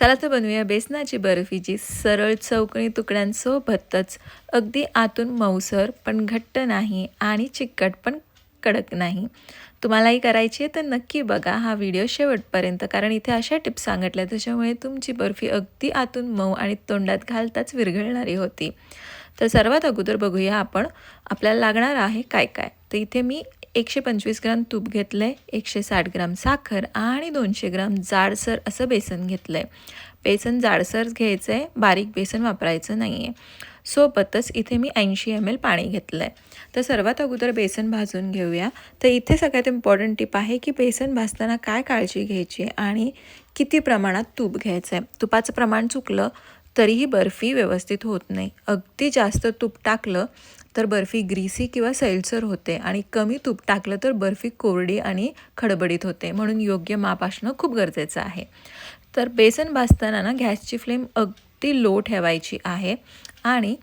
चला तर बनवूया बेसनाची बर्फी जी सरळ चौकणी तुकड्यांसोबतच. अगदी आतून मऊसर पण घट्ट नाही आणि चिकट पण कडक नाही. तुम्हालाही करायची आहे तर नक्की बघा हा व्हिडिओ शेवटपर्यंत कारण इथे अशा टिप्स सांगितल्या त्याच्यामुळे तुमची बर्फी अगदी आतून मऊ आणि तोंडात घालताच विरघळणारी होती. तर सर्वात अगोदर बघूया आपण आपल्याला लागणार आहे काय काय. तर इथे मी एकशे पंचवीस ग्राम तूप घेतलं आहे एकशे साठ ग्राम साखर आणि दोनशे ग्राम जाडसर असं बेसन घेतलं आहे बेसन जाडसर घ्यायचं आहे बारीक बेसन वापरायचं नाही आहे सोबतच इथे मी ऐंशी एम एल पाणी घेतलं आहे तर सर्वात अगोदर बेसन भाजून घेऊया. तर इथे सगळ्यात इम्पॉर्टंट टिप आहे की बेसन भाजताना काय काळजी घ्यायची आहे आणि किती प्रमाणात तूप घ्यायचं आहे तुपाचं प्रमाण चुकलं तरीही बर्फी व्यवस्थित होत नाही. अगदी जास्त तूप टाकलं तर बर्फी ग्रीसी किंवा सैलसर होते आणि कमी तूप टाकलं तर बर्फी कोरडी आणि खडबडीत होते म्हणून योग्य माप असणं खूप गरजेचं आहे. तर बेसन भाजताना ना गॅसची फ्लेम अगदी लो ठेवायची आहे आणि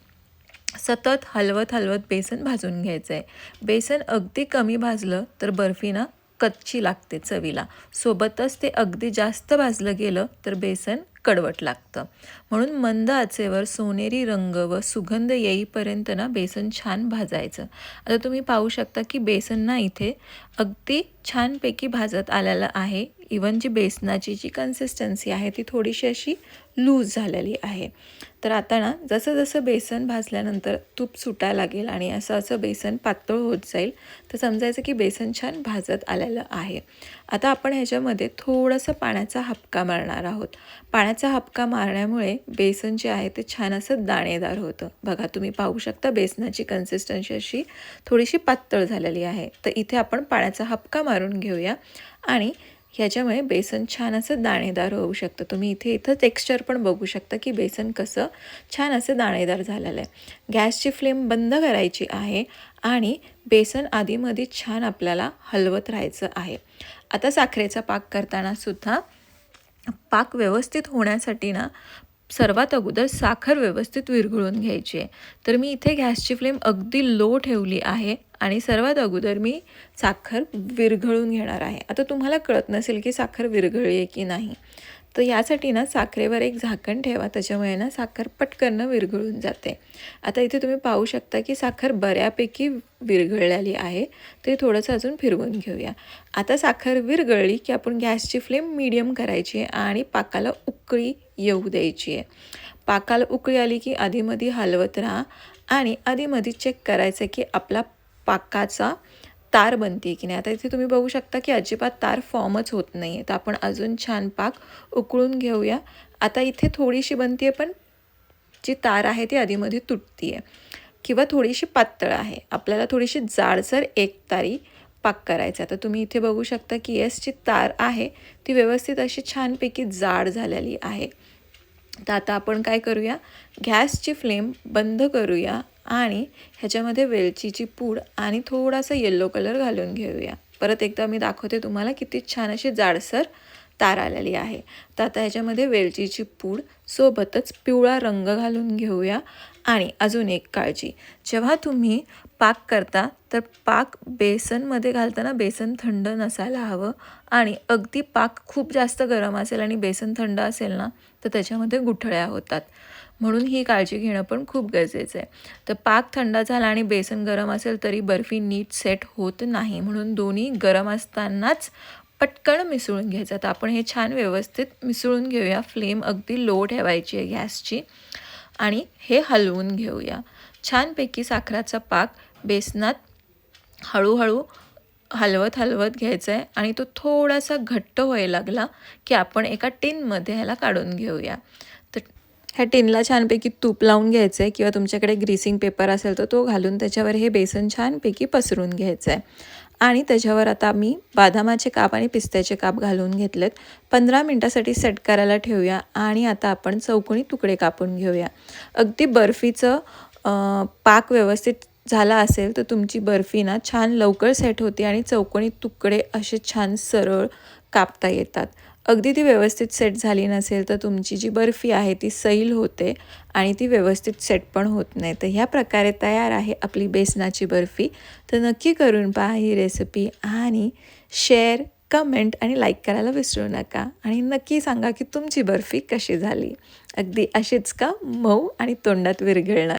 सतत हलवत हलवत बेसन भाजून घ्यायचं आहे बेसन अगदी कमी भाजलं तर बर्फी ना कच्ची लागते चवीला. सोबतच ते अगदी जास्त भाजलं गेलं तर बेसन कडवट लागतं. म्हणून मंद आचेवर सोनेरी रंग व सुगंध येईपर्यंत ना बेसन छान भाजायचं. आता तुम्ही पाहू शकता की बेसन ना इथे अगदी छानपैकी भाजत आलेलं आहे. इवन जी बेसनाची जी कन्सिस्टन्सी आहे ती थोडीशी अशी लूज झालेली आहे. तर आता ना जसं जसं बेसन भाजल्यानंतर तूप सुटायला लागेल आणि असं असं बेसन पातळ होत जाईल तर समजायचं की बेसन छान भाजत आलेलं आहे. आता आपण ह्याच्यामध्ये थोडंसं पाण्याचा हपका मारणार आहोत. पाण्याचा हपका मारण्यामुळे बेसन जे आहे ते छान असं दाणेदार होतं. बघा तुम्ही पाहू शकता बेसनाची कन्सिस्टन्सी अशी थोडीशी पातळ झालेली आहे. तर इथे आपण पाण्याचा हपका मारून घेऊया आणि ह्याच्यामुळे बेसन छान असं दाणेदार होऊ शकतं. तुम्ही इथे इथं टेक्स्चर पण बघू शकता की बेसन कसं छान असं दाणेदार झालेलं आहे. गॅसची फ्लेम बंद करायची आहे आणि बेसन आधीमध्ये छान आपल्याला हलवत राहायचं आहे. आता साखरेचा पाक करताना सुद्धा पाक व्यवस्थित होण्यासाठी ना सर्वात अगोदर साखर व्यवस्थित विरघळून घ्यायची आहे. तर मी इथे गॅसची फ्लेम अगदी लो ठेवली आहे. आणि सर्वात अगोदर मी साखर विरघळून घेणार आहे. आता तुम्हाला कळत नसेल की साखर विरघळली आहे की नाही. तर यासाठी ना साखरेवर एक झाकण ठेवा. त्याच्यामुळे ना साखर पटकन विरघळून जाते. आता इथे तुम्ही पाहू शकता की साखर बऱ्यापैकी विरघळलेली आहे. ते थोडंसं अजून फिरवून घेऊया. आता साखर विरघळली की आपण गॅसची फ्लेम मीडियम करायची आहे आणि पाकाला उकळी येऊ द्यायची आहे. पाकाला उकळी आली की आधीमध्ये हलवत राहा आणि आधीमध्ये चेक करायचं की आपला पाकाचा तार बनते की नाही? आता इथे तुम्ही बघू शकता की अजिबात तार फॉर्मच होत नाही आहे तर आपण अजून छान पाक उकळून घेऊया. आता इथे थोडीशी बनते पण जी तार आहे ती आधीमध्ये तुटती आहे किंवा थोडीशी पातळ आहे. आपल्याला थोडीशी जाडसर एक तारी पाक करायचा तर तुम्ही इथे बघू शकता की येसची तार आहे ती व्यवस्थित अशी छानपैकी जाड झालेली आहे. तर आता आपण काय करूया? गॅसची फ्लेम बंद करूया आणि ह्याच्यामध्ये वेलचीची पूड आणि थोडासा येल्लो कलर घालून घेऊया. परत एकदा मी दाखवते तुम्हाला किती छान अशी जाडसर तार आलेली आहे. तर आता ह्याच्यामध्ये वेलचीची पूड सोबतच पिवळा रंग घालून घेऊया. आणि अजून एक काळजी. जेव्हा तुम्ही पाक करता तर पाक बेसनमध्ये घालताना बेसन थंड नसायला हवं. आणि अगदी पाक खूप जास्त गरम असेल आणि बेसन थंड असेल ना तर त्याच्यामध्ये गुठळ्या होतात. म्हणून ही काळजी घेणं पण खूप गरजेचं आहे. तर पाक थंड झाला आणि बेसन गरम असेल तरी बर्फी नीट सेट होत नाही. म्हणून दोन्ही गरम असतानाच पटकन मिसळून घ्यायचं. तर आपण हे छान व्यवस्थित मिसळून घेऊया. फ्लेम अगदी लो ठेवायची आहे गॅसची. आणि हे हलवून घेऊया. छानपैकी साखराचा पाक बेसनात हळूहळू हलवत हलवत घ्यायचा आहे आणि तो थोडासा घट्ट व्हायला लागला की आपण एका टिनमध्ये ह्याला काढून घेऊया. तर ह्या टिनला छानपैकी तूप लावून घ्यायचं आहे किंवा तुमच्याकडे ग्रीसिंग पेपर असेल तर तो घालून त्याच्यावर हे बेसन छानपैकी पसरून घ्यायचं आहे आणि त्याच्यावर आता मी बदामाचे काप आणि पिस्त्याचे काप घालून घेतलेत. पंधरा मिनटासाठी सेट करायला ठेवूया आणि आता आपण चौकोनी तुकडे कापून घेऊया. अगदी बर्फीचं पाक व्यवस्थित झाला असेल तर तुमची बर्फी ना छान लवकर सेट होते आणि चौकोनी तुकडे असे छान सरळ कापता येतात. अगदी ती व्यवस्थित सेट झाली नसेल तर तुमची जी बर्फी आहे ती सैल होते आणि ती व्यवस्थित सेट पण होत नाही. तर ह्या प्रकारे तयार आहे आपली बेसनाची बर्फी. तर नक्की करून पहा ही रेसिपी आणि शेअर कमेंट आणि लाईक करायला विसरू नका. आणि नक्की सांगा की तुमची बर्फी कशी झाली. अगदी अशीच का मऊ आणि तोंडात विरघळणार.